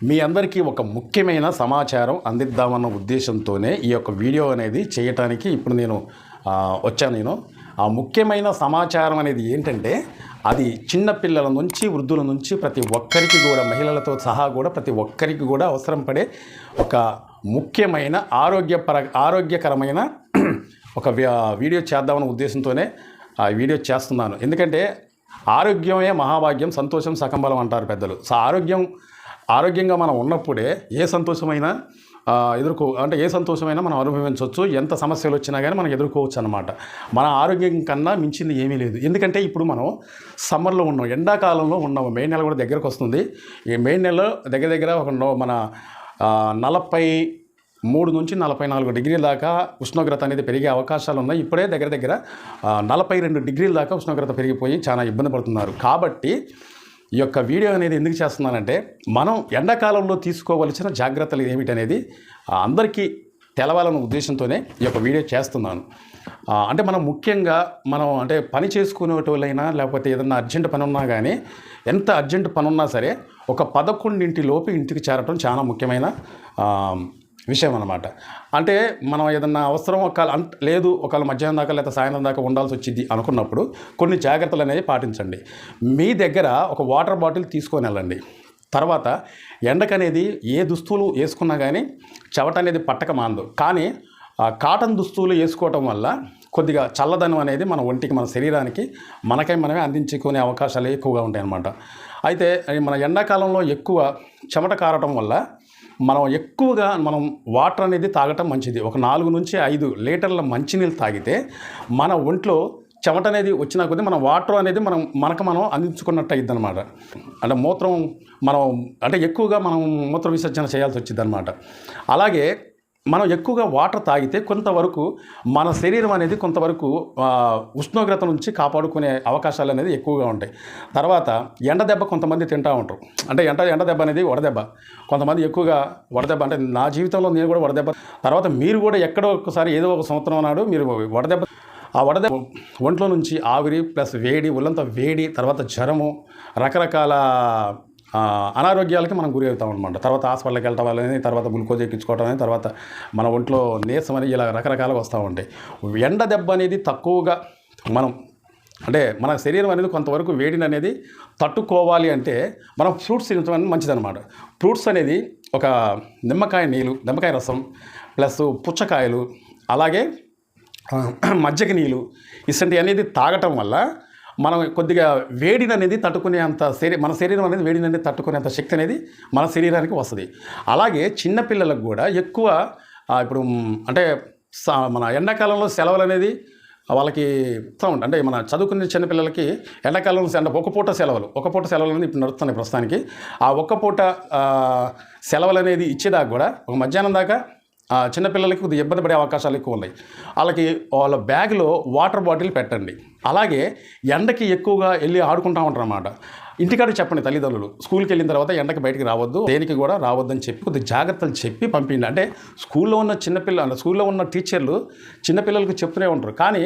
మీ అందరికీ ఒక ముఖ్యమైన సమాచారం అందిద్దామన్న ఉద్దేశంతోనే ఈ యొక్క వీడియో అనేది చేయటానికి ఇప్పుడు నేను వచ్చాను నేను. ఆ ముఖ్యమైన సమాచారం అనేది ఏంటంటే అది చిన్నపిల్లల నుంచి వృద్ధుల నుంచి ప్రతి ఒక్కరికి కూడా మహిళలతో సహా కూడా ప్రతి ఒక్కరికి కూడా అవసరం పడే ఒక ముఖ్యమైన ఆరోగ్యపర ఆరోగ్యకరమైన ఒక వీడియో చేద్దామన్న ఉద్దేశంతోనే ఆ వీడియో చేస్తున్నాను. ఎందుకంటే ఆరోగ్యమే మహాభాగ్యం సంతోషం సకంబలం అంటారు పెద్దలు. సో ఆరోగ్యం ఆరోగ్యంగా మనం ఉన్నప్పుడే ఏ సంతోషమైనా ఎదుర్కో అంటే ఏ సంతోషమైనా మనం అనుభవించవచ్చు ఎంత సమస్యలు వచ్చినా కానీ మనం ఎదుర్కోవచ్చు అనమాట మన ఆరోగ్యం కన్నా మించింది ఏమీ లేదు. ఎందుకంటే ఇప్పుడు మనం సమ్మర్లో ఉన్నాం. ఎండాకాలంలో ఉన్నాం. మే నెల కూడా దగ్గరకు వస్తుంది. ఈ మే నెల దగ్గర దగ్గర ఒక మన నలభై మూడు నుంచి నలభై నాలుగు డిగ్రీల దాకా ఉష్ణోగ్రత అనేది పెరిగే అవకాశాలు ఉన్నాయి. ఇప్పుడే దగ్గర దగ్గర నలభై రెండు డిగ్రీల దాకా ఉష్ణోగ్రత పెరిగిపోయి చాలా ఇబ్బంది పడుతున్నారు. కాబట్టి ఈ యొక్క వీడియో అనేది ఎందుకు చేస్తున్నానంటే మనం ఎండాకాలంలో తీసుకోవలసిన జాగ్రత్తలు ఏమిటనేది అందరికీ తెలవాలన్న ఉద్దేశంతోనే ఈ యొక్క వీడియో చేస్తున్నాను. అంటే మనం ముఖ్యంగా మనం అంటే పని చేసుకునేటోళ్ళైనా లేకపోతే ఏదన్నా అర్జెంట్ పని ఉన్నా కానీ ఎంత అర్జెంట్ పని ఉన్నా సరే ఒక పదకొండింటి లోపు ఇంటికి చేరటం చాలా ముఖ్యమైన విషయం అనమాట అంటే మనం ఏదన్నా అవసరం ఒక అంత లేదు ఒకవేళ మధ్యాహ్నం దాకా లేదా సాయంత్రం దాకా ఉండాల్సి వచ్చింది అనుకున్నప్పుడు కొన్ని జాగ్రత్తలు అనేవి పాటించండి. మీ దగ్గర ఒక వాటర్ బాటిల్ తీసుకొని వెళ్ళండి. తర్వాత ఎండకనేది ఏ దుస్తులు వేసుకున్నా కానీ చెవట అనేది పట్టక మాందు కానీ ఆ కాటన్ దుస్తులు వేసుకోవటం వల్ల కొద్దిగా చల్లదనం అనేది మన ఒంటికి మన శరీరానికి మనకై మనమే అందించుకునే అవకాశాలు ఎక్కువగా ఉంటాయి అన్నమాట అయితే మన ఎండాకాలంలో ఎక్కువ చెమట కారటం వల్ల మనం ఎక్కువగా మనం వాటర్ అనేది తాగటం మంచిది. ఒక నాలుగు నుంచి ఐదు లీటర్ల మంచినీళ్ళు తాగితే మన ఒంట్లో చెమట అనేది వచ్చినా కొద్దీ మన వాటర్ అనేది మనం మనకు మనం అందించుకున్నట్టు అయ్యిద్ది అనమాట అంటే మూత్రం మనం అంటే ఎక్కువగా మనం మూత్ర విసర్జన చేయాల్సి వచ్చింది అనమాట అలాగే మనం ఎక్కువగా వాటర్ తాగితే కొంతవరకు మన శరీరం అనేది కొంతవరకు ఉష్ణోగ్రత నుంచి కాపాడుకునే అవకాశాలు అనేది ఎక్కువగా ఉంటాయి. తర్వాత ఎండ దెబ్బ కొంతమంది తింటూ ఉంటారు. అంటే ఎండ ఎండ దెబ్బ అనేది వడదెబ్బ కొంతమంది ఎక్కువగా వడదెబ్బ అంటే నా జీవితంలో నేను కూడా వడదెబ్బ తర్వాత మీరు కూడా ఎక్కడో ఒకసారి ఏదో ఒక సంవత్సరం నాడు మీరు వడదెబ్బ ఆ వడదెబ్బ ఒంట్లో నుంచి ఆవిరి ప్లస్ వేడి ఒళ్ళంతా వేడి తర్వాత జ్వరము రకరకాల అనారోగ్యాలకి మనం గురి అవుతాం అనమాట తర్వాత హాస్పిటల్కి వెళ్ళటం వల్ల తర్వాత గ్లూకోజ్ ఎక్కించుకోవటం అనేది తర్వాత మన ఒంట్లో నీరసం అని ఇలా రకరకాలుగా వస్తూ ఉంటాయి. ఎండ దెబ్బ అనేది తక్కువగా మనం అంటే మన శరీరం అనేది కొంతవరకు వేడిని అనేది తట్టుకోవాలి అంటే మనం ఫ్రూట్స్ తినడం అనేది మంచిదన్నమాట. ఫ్రూట్స్ అనేది ఒక నిమ్మకాయ నీళ్ళు నిమ్మకాయ రసం ప్లస్ పుచ్చకాయలు అలాగే మజ్జిగ నీళ్ళు ఇసంటి అనేది తాగటం వల్ల మనం కొద్దిగా వేడిని అనేది తట్టుకునే అంత శరీ మన శరీరం అనేది వేడిని అనేది తట్టుకునేంత శక్తి అనేది మన శరీరానికి వస్తుంది. అలాగే చిన్నపిల్లలకు కూడా ఎక్కువ ఇప్పుడు అంటే స- మన ఎండాకాలంలో సెలవులు అనేది వాళ్ళకి ఇస్తూ ఉంటాయి అంటే మన చదువుకునే చిన్నపిల్లలకి ఎండాకాలంలో అంటే ఒక పూట సెలవులు ఒక పూట సెలవులు అనేది ఇప్పుడు నడుస్తున్నాయి ప్రస్తుతానికి. ఆ ఒక్క పూట సెలవులు అనేది ఇచ్చేదాకా కూడా ఒక మధ్యాహ్నం దాకా చిన్నపిల్లలకి కొద్దిగా ఇబ్బంది పడే అవకాశాలు ఎక్కువ ఉన్నాయి. వాళ్ళకి వాళ్ళ బ్యాగ్లో వాటర్ బాటిల్ పెట్టండి. అలాగే ఎండకి ఎక్కువగా వెళ్ళి ఆడుకుంటా ఉంటారు అన్నమాట. ఇంటికాడ చెప్పండి తల్లిదండ్రులు స్కూల్కి వెళ్ళిన తర్వాత ఎండకి బయటికి రావద్దు దేనికి కూడా రావద్దని చెప్పి కొద్ది జాగ్రత్తలు చెప్పి పంపిండి అంటే స్కూల్లో ఉన్న చిన్నపిల్ల స్కూల్లో ఉన్న టీచర్లు చిన్నపిల్లలకు చెప్తూనే ఉంటారు. కానీ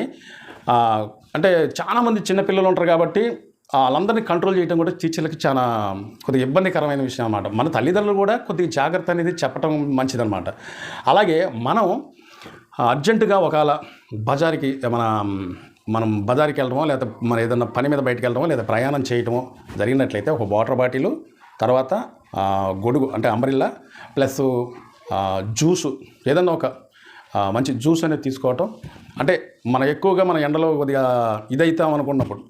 అంటే చాలామంది చిన్నపిల్లలు ఉంటారు కాబట్టి వాళ్ళందరినీ కంట్రోల్ చేయడం కూడా టీచర్లకి చాలా కొద్దిగా ఇబ్బందికరమైన విషయం అన్నమాట. మన తల్లిదండ్రులు కూడా కొద్దిగా జాగ్రత్త అనేది చెప్పడం మంచిదన్నమాట. అలాగే మనం అర్జెంటుగా ఒకవేళ బజార్కి మన మనం బజార్కి వెళ్ళడమో లేదా మన ఏదైనా పని మీద బయటకు వెళ్ళడమో లేదా ప్రయాణం చేయటమో జరిగినట్లయితే ఒక వాటర్ బాటిల్ తర్వాత గొడుగు అంటే అంబ్రిల్లా ప్లస్ జ్యూసు ఏదన్నా ఒక మంచి జ్యూస్ అనేది తీసుకోవటం. అంటే మనం ఎక్కువగా మన ఎండలో కొద్దిగా ఇదైతాం అనుకున్నప్పుడు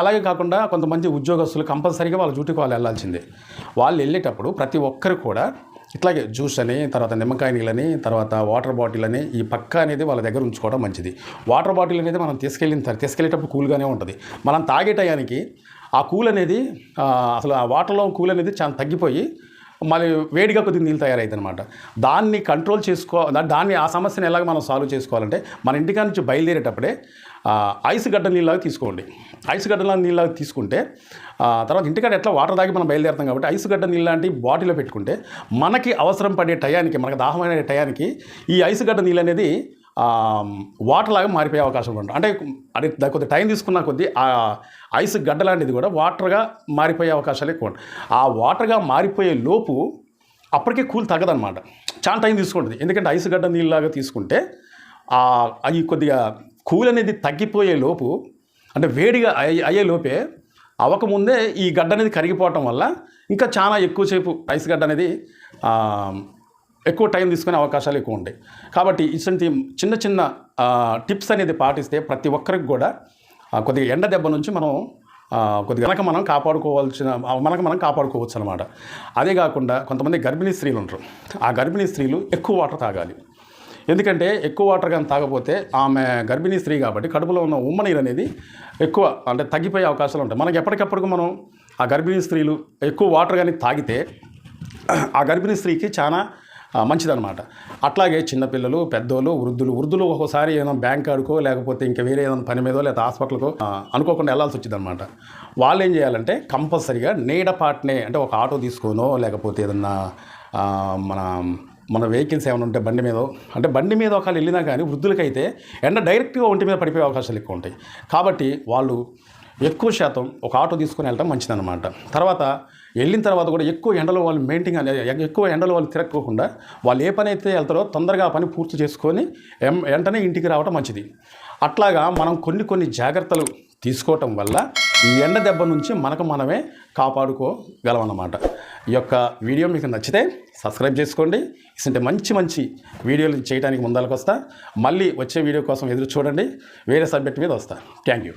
అలాగే కాకుండా కొంతమంది ఉద్యోగస్తులు కంపల్సరీగా వాళ్ళ డ్యూటీకి వాళ్ళు వెళ్ళాల్సిందే. వాళ్ళు వెళ్ళేటప్పుడు ప్రతి ఒక్కరు కూడా ఇట్లాగే జ్యూస్ అని తర్వాత నిమ్మకాయ నీళ్ళని తర్వాత వాటర్ బాటిల్ అని ఈ పక్క అనేది వాళ్ళ దగ్గర ఉంచుకోవడం మంచిది. వాటర్ బాటిల్ అనేది మనం తీసుకెళ్ళిన తీసుకెళ్ళేటప్పుడు కూల్గానే ఉంటుంది. మనం తాగే టయానికి ఆ కూల్ అనేది అసలు ఆ వాటర్లో కూల్ అనేది చాలా తగ్గిపోయి మళ్ళీ వేడిగా కొద్దిగా నీళ్ళు తయారైంది అనమాట దాన్ని కంట్రోల్ చేసుకో దాన్ని ఆ సమస్యను ఎలాగ మనం సాల్వ్ చేసుకోవాలంటే మన ఇంటికా నుంచి బయలుదేరేటప్పుడే ఐస్ గడ్డ నీళ్ళలాగా తీసుకోండి. ఐస్ గడ్డ నీళ్ళలాగా తీసుకుంటే తర్వాత ఇంటికాడ ఎట్లా వాటర్ తాగి మనం బయలుదేరుతాం కాబట్టి ఐస్ గడ్డ నీళ్ళు లాంటి బాటిల్లో పెట్టుకుంటే మనకి అవసరం పడే టయానికి మనకు దాహమైన టయానికి ఈ ఐస్ గడ్డ నీళ్ళు అనేది వాటర్ లాగా మారిపోయే అవకాశం ఉంటుంది. అంటే అది కొద్ది టైం తీసుకున్న కొద్దీ ఆ ఐస్ గడ్డ లాంటిది కూడా వాటర్గా మారిపోయే అవకాశాలు ఎక్కువ ఉంటాయి. ఆ వాటర్గా మారిపోయే లోపు అప్పటికే కూల్ తగ్గదనమాట చాలా టైం తీసుకుంటుంది. ఎందుకంటే ఐస్ గడ్డ నీళ్ళలాగా తీసుకుంటే అవి కొద్దిగా కూల్ అనేది తగ్గిపోయే లోపు అంటే వేడిగా అయ్యే లోపే అవ్వకముందే ఈ గడ్డ అనేది కరిగిపోవటం వల్ల ఇంకా చాలా ఎక్కువసేపు ఐస్ గడ్డ అనేది ఎక్కువ టైం తీసుకునే అవకాశాలు ఎక్కువ ఉంటాయి కాబట్టి ఇటువంటి చిన్న చిన్న టిప్స్ అనేది పాటిస్తే ప్రతి ఒక్కరికి కూడా కొద్దిగా ఎండ దెబ్బ నుంచి మనం కొద్దిగా కనుక మనం కాపాడుకోవాల్సిన మనకు మనం కాపాడుకోవచ్చు అనమాట అదే కాకుండా కొంతమంది గర్భిణీ స్త్రీలు ఉంటారు. ఆ గర్భిణీ స్త్రీలు ఎక్కువ వాటర్ తాగాలి. ఎందుకంటే ఎక్కువ వాటర్ కానీ తాగపోతే ఆమె గర్భిణీ స్త్రీ కాబట్టి కడుపులో ఉన్న ఉమ్మ నీరు అనేది ఎక్కువ అంటే తగ్గిపోయే అవకాశాలు ఉంటాయి. మనకి ఎప్పటికప్పుడు మనం ఆ గర్భిణీ స్త్రీలు ఎక్కువ వాటర్ కానీ తాగితే ఆ గర్భిణీ స్త్రీకి చాలా మంచిదనమాట అట్లాగే చిన్నపిల్లలు పెద్దోళ్ళు వృద్ధులు వృద్ధులు ఒక్కోసారి ఏదైనా బ్యాంక్ ఆడుకో లేకపోతే ఇంకా వేరే ఏదైనా పని మీదో లేదా హాస్పిటల్కో అనుకోకుండా వెళ్ళాల్సి వచ్చింది అనమాట వాళ్ళు ఏం చేయాలంటే కంపల్సరిగా నీడపాట్నే అంటే ఒక ఆటో తీసుకోనో లేకపోతే ఏదన్నా మన మన వెహికల్స్ ఏమైనా ఉంటే బండి మీద అంటే బండి మీద ఒకవేళ వెళ్ళినా కానీ వృద్ధులకైతే ఎండ డైరెక్ట్గా ఒంటి మీద పడిపోయే అవకాశాలు ఎక్కువ ఉంటాయి. కాబట్టి వాళ్ళు ఎక్కువ శాతం ఒక ఆటో తీసుకుని వెళ్ళడం మంచిదన్నమాట. తర్వాత వెళ్ళిన తర్వాత కూడా ఎక్కువ ఎండలో వాళ్ళు మెయింటైన్ అనే- ఎక్కువ ఎండలో వాళ్ళు తిరగకోకుండా వాళ్ళు ఏ పని అయితే వెళ్తారో తొందరగా ఆ పని పూర్తి చేసుకొని వెంటనే ఇంటికి రావడం మంచిది. అట్లాగా మనం కొన్ని కొన్ని జాగ్రత్తలు తీసుకోవటం వల్ల ఈ ఎండ దెబ్బ నుంచి మనకు మనమే కాపాడుకోగలం అన్నమాట ఈ యొక్క వీడియో మీకు నచ్చితే సబ్స్క్రైబ్ చేసుకోండి. ఇసంటే మంచి మంచి వీడియోలు చేయడానికి ముందరకు వస్తా మళ్ళీ వచ్చే వీడియో కోసం ఎదురు చూడండి. వేరే సబ్జెక్ట్ మీద వస్తా. Thank you.